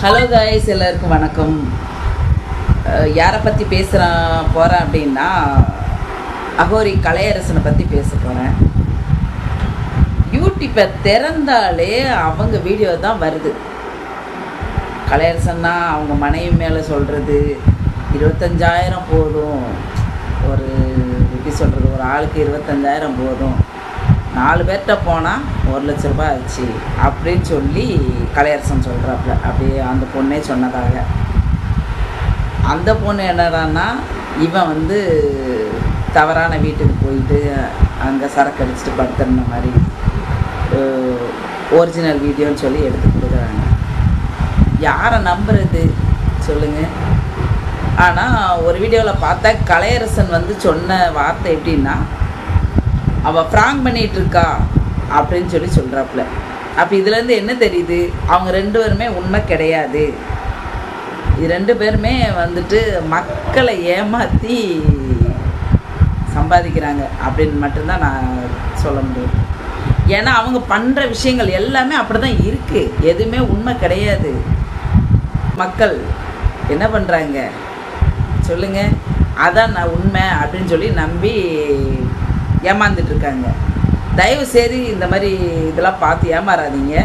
Hello guys எல்லாருக்கும் வணக்கம். யாரை பற்றி பேசுகிறேன் போகிறேன் அப்படின்னா அகோரி கலையரசனை பற்றி பேச போகிறேன் யூடியூப்பை திறந்தாலே அவங்க வீடியோ தான் வருது. கலையரசன்னா அவங்க மனைவி மேலே சொல்கிறது இருபத்தஞ்சாயிரம் போதும். ஒரு எப்படி சொல்கிறது ஒரு ஆளுக்கு இருபத்தஞ்சாயிரம் போதும். நாலு பேர்கிட்ட போனால் ஒரு லட்ச ரூபாய் ஆச்சு அப்படின்னு சொல்லி கலையரசன் சொல்கிறாப்புல அப்படியே அந்த பொண்ணே சொன்னதாக. அந்த பொண்ணு என்னடான்னா இவன் வந்து தவறான வீட்டுக்கு போயிட்டு அங்கே சரக்கு அடிச்சுட்டு படுத்துருந்த மாதிரி ஒரிஜினல் வீடியோன்னு சொல்லி எடுத்து கொடுக்குறாங்க. யாரை நம்புறது? சொல்லுங்கள் ஆனால் ஒரு வீடியோவில் பார்த்தா கலையரசன் வந்து சொன்ன வார்த்தை எப்படின்னா அவள் ஃப்ராங் பண்ணிகிட்டு இருக்கா அப்படின்னு சொல்லி சொல்கிறாப்புல அப்போ இதுலேருந்து என்ன தெரியுது? அவங்க ரெண்டு பேருமே உண்மை கிடையாது. இது ரெண்டு பேருமே வந்துட்டு மக்களை ஏமாற்றி சம்பாதிக்கிறாங்க அப்படின்னு மட்டும்தான் நான் சொல்ல முடியும். ஏன்னா அவங்க பண்ணுற விஷயங்கள் எல்லாமே அப்படி தான் இருக்குது எதுவுமே உண்மை கிடையாது. மக்கள் என்ன பண்ணுறாங்க சொல்லுங்கள் அதான் நான் உண்மை அப்படின்னு சொல்லி நம்பி ஏமாந்துட்டு இருக்காங்க. தயவு செய்து இந்த மாதிரி இதெல்லாம் பார்த்து ஏமாறாதீங்க.